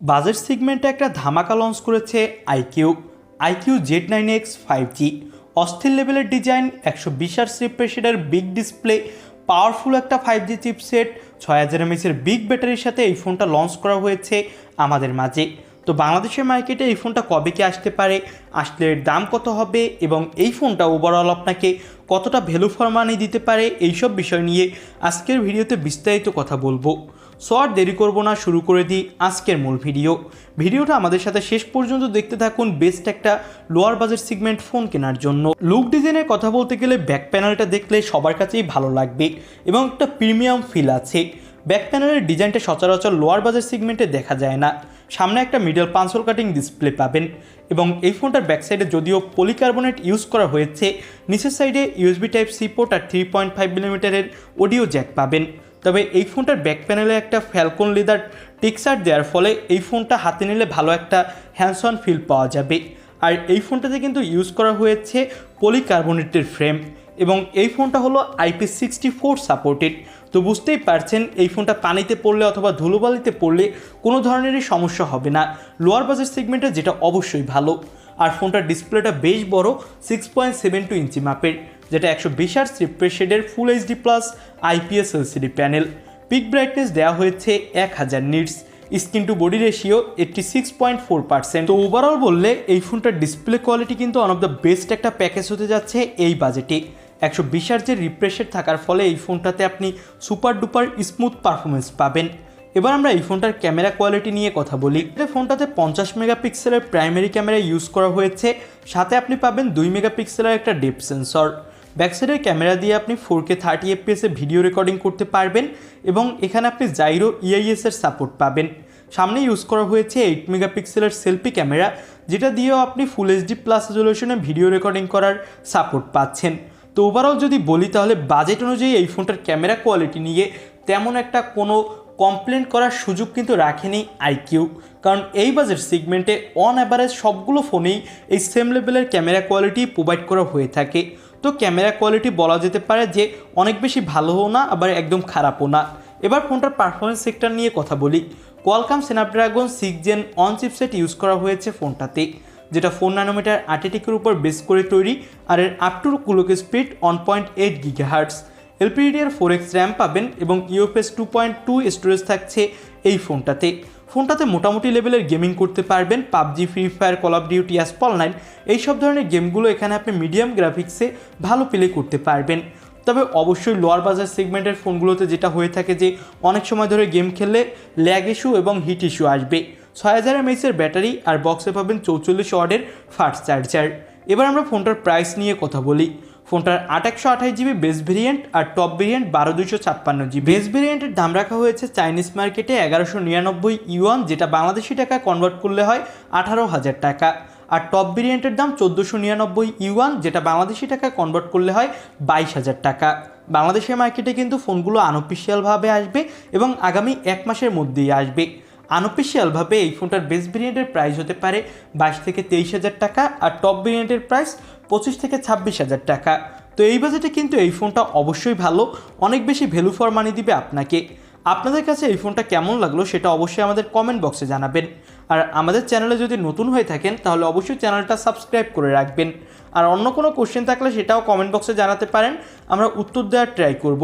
Budget সিগমেন্টে একটা ধামাকা launch করেছে iQOO iQOO Z nine X five G অস্থির লেভেলের ডিজাইন একশো বিশ আর রিফ্রেশের বিগ ডিসপ্লে পাওয়ারফুল একটা ফাইভ জি চিপসেট ছয় হাজার এমএসের বিগ ব্যাটারির সাথে এই ফোনটা লঞ্চ করা হয়েছে আমাদের মাঝে। তো বাংলাদেশের মার্কেটে এই ফোনটা কবে কি আসতে পারে, আসলে এর দাম কত হবে এবং এই ফোনটা ওভারঅল আপনাকে কতটা ভ্যালু ফর মানি দিতে পারে, এইসব বিষয় নিয়ে আজকের ভিডিওতে বিস্তারিত কথা বলব। সো আর দেরি করব না, শুরু করে দিই আজকের মূল ভিডিও। ভিডিওটা আমাদের সাথে শেষ পর্যন্ত দেখতে থাকুন বেস্ট একটা লোয়ার বাজেট সিগমেন্ট ফোন কেনার জন্য। লুক ডিজাইনের কথা বলতে গেলে ব্যাক প্যানেলটা দেখলে সবার কাছেই ভালো লাগবে এবং একটা প্রিমিয়াম ফিল আছে। ব্যাক প্যানেলের ডিজাইনটা সচরাচর লোয়ার বাজেট সিগমেন্টে দেখা যায় না। সামনে একটা মিডল পাঁচল কাটিং ডিসপ্লে পাবেন এবং এই ফোনটার ব্যাক সাইডে যদিও পলিকার্বনেট ইউজ করা হয়েছে, নিচের সাইডে ইউএসবি টাইপ সি পোর্ট আর থ্রি পয়েন্ট ফাইভ মিলিমিটারের অডিও জ্যাক পাবেন। তবে এই ফোনটার ব্যাক প্যানেলে একটা ফ্যালকন লেদার টেক্সার দেওয়ার ফলে এই ফোনটা হাতে নিলে ভালো একটা হ্যান্ডস অন ফিল পাওয়া যাবে। আর এই ফোনটাতে কিন্তু ইউজ করা হয়েছে পলিকার্বনেটের ফ্রেম এবং এই ফোনটা হলো আইপি সিক্সটি ফোর সাপোর্টেড তো বুঝতেই পারছেন, এই ফোনটা পানিতে পড়লে অথবা ধুলোবালিতে পড়লে কোনো ধরনেরই সমস্যা হবে না। লোয়ার বাজেট সেগমেন্টে যেটা অবশ্যই ভালো। আর ফোনটার ডিসপ্লেটা বেশ বড় six point seven two inch মাপের। যেটা একশো বিশ আর শেডের full HD plus IPS LCD panel peak brightness দেওয়া হয়েছে এক হাজার nits screen to body ratio eighty six point four percent তো ওভারঅল বললে এই ফোনটার ডিসপ্লে কোয়ালিটি কিন্তু ওয়ান অফ দ্য বেস্ট একটা প্যাকেজ হতে যাচ্ছে এই বাজেটে একশো বিশ যে রিফ্রেশের থাকার ফলে এই ফোনটাতে আপনি সুপার ডুপার স্মুথ পারফরমেন্স পাবেন। এবার আমরা এই ফোনটার ক্যামেরা কোয়ালিটি নিয়ে কথা বলি। ফোনটাতে পঞ্চাশ মেগাপিক্সেলের প্রাইমারি ক্যামেরা ইউজ করা হয়েছে। সাথে আপনি পাবেন দুই মেগাপিক্সেলের একটা ডেপ সেন্সর ব্যাকসাইডের ক্যামেরা দিয়ে আপনি ফোর কে থার্টি এফপিএসে ভিডিও রেকর্ডিং করতে পারবেন এবং এখানে আপনি জাইরো ইআইএসের সাপোর্ট পাবেন। সামনে ইউজ করা হয়েছে এইট মেগাপিক্সেলের সেলফি ক্যামেরা যেটা দিয়েও আপনি ফুল এইচডি প্লাস রেজলিউশনে ভিডিও রেকর্ডিং করার সাপোর্ট পাচ্ছেন। তো ওভারঅল যদি বলি তাহলে বাজেট অনুযায়ী এই ফোনটার ক্যামেরা কোয়ালিটি নিয়ে তেমন একটা কোনো কমপ্লেন করার সুযোগ কিন্তু রাখেনি আইকিউ কারণ এই বাজেট সিগমেন্টে অন অ্যাভারেজ সবগুলো ফোনেই এই সেম লেভেলের ক্যামেরা কোয়ালিটি প্রোভাইড করা হয়ে থাকে। তো ক্যামেরা কোয়ালিটি বলা যেতে পারে যে অনেক বেশি ভালোও না, আবার একদম খারাপও না। এবার ফোনটার পারফরমেন্স সেক্টর নিয়ে কথা বলি। Qualcomm Snapdragon six gen one chipset use করা হয়েছে ফোনটাতে, যেটা ফোর নানোমিটার আর্টিটিকের উপর বেস করে তৈরি আর এর up to clock speed one point eight giga hertz LPDDR four X RAM পাবেন এবং UFS two point two storage থাকছে এই ফোনটাতে। ফোনটাতে মোটামুটি লেভেলের গেমিং করতে পারবেন, PUBG, Free Fire Call of Duty Asphalt nine এইসব ধরনের গেমগুলো এখানে আপনি মিডিয়াম গ্রাফিক্সে ভালো প্লে করতে পারবেন। তবে অবশ্যই লোয়ার বাজার সেগমেন্টের ফোনগুলোতে যেটা হয়ে থাকে যে, অনেক সময় ধরে গেম খেললে ল্যাগ ইস্যু এবং হিট ইস্যু আসবে। ছয় হাজার এমএইচের ব্যাটারি আর বক্সে পাবেন চৌচল্লিশ ওয়ার্ডের ফাস্ট চার্জার এবার আমরা ফোনটার প্রাইস নিয়ে কথা বলি। ফোনটার আট একশো আঠাশ জিবি বেস ভেরিয়েন্ট আর টপ ভেরিয়েন্ট বারো দুশো ছাপ্পান্ন জিবি। বেস ভেরিয়েন্টের দাম রাখা হয়েছে চাইনিজ মার্কেটে এগারোশো নিরানব্বই ইউয়ান, যেটা বাংলাদেশি টাকায় কনভার্ট করলে হয় আঠারো হাজার টাকা। আর টপ ভেরিয়েন্টের দাম চোদ্দোশো নিরানব্বই ইউয়ান, যেটা বাংলাদেশি টাকায় কনভার্ট করলে হয় বাইশ হাজার টাকা। বাংলাদেশের মার্কেটে কিন্তু ফোনগুলো আনঅফিসিয়ালভাবে আসবে এবং আগামী এক মাসের মধ্যেই আসবে। আনঅফিসিয়ালভাবে এই ফোনটার বেস ভেরিয়েন্টের প্রাইস হতে পারে বাইশ থেকে তেইশ হাজার টাকা, আর টপ ভেরিয়েন্টের প্রাইস পঁচিশ থেকে ছাব্বিশ হাজার টাকা। তো এই বাজেটে কিন্তু এই ফোনটা অবশ্যই ভালো। অনেক বেশি ভ্যালু ফর মানি দিবে আপনাকে। আপনাদের কাছে এই ফোনটা কেমন লাগল সেটা অবশ্যই আমাদের কমেন্ট বক্সে জানাবেন। আর আমাদের চ্যানেলে যদি নতুন হয়ে থাকেন, তাহলে অবশ্যই চ্যানেলটা সাবস্ক্রাইব করে রাখবেন। আর অন্য কোনো কোশ্চেন থাকলে সেটাও কমেন্ট বক্সে জানাতে পারেন। আমরা উত্তর দেওয়ার ট্রাই করব।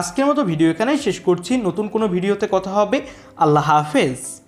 আজকের মতো ভিডিও এখানেই শেষ করছি। নতুন কোনো ভিডিওতে কথা হবে। আল্লাহ হাফেজ।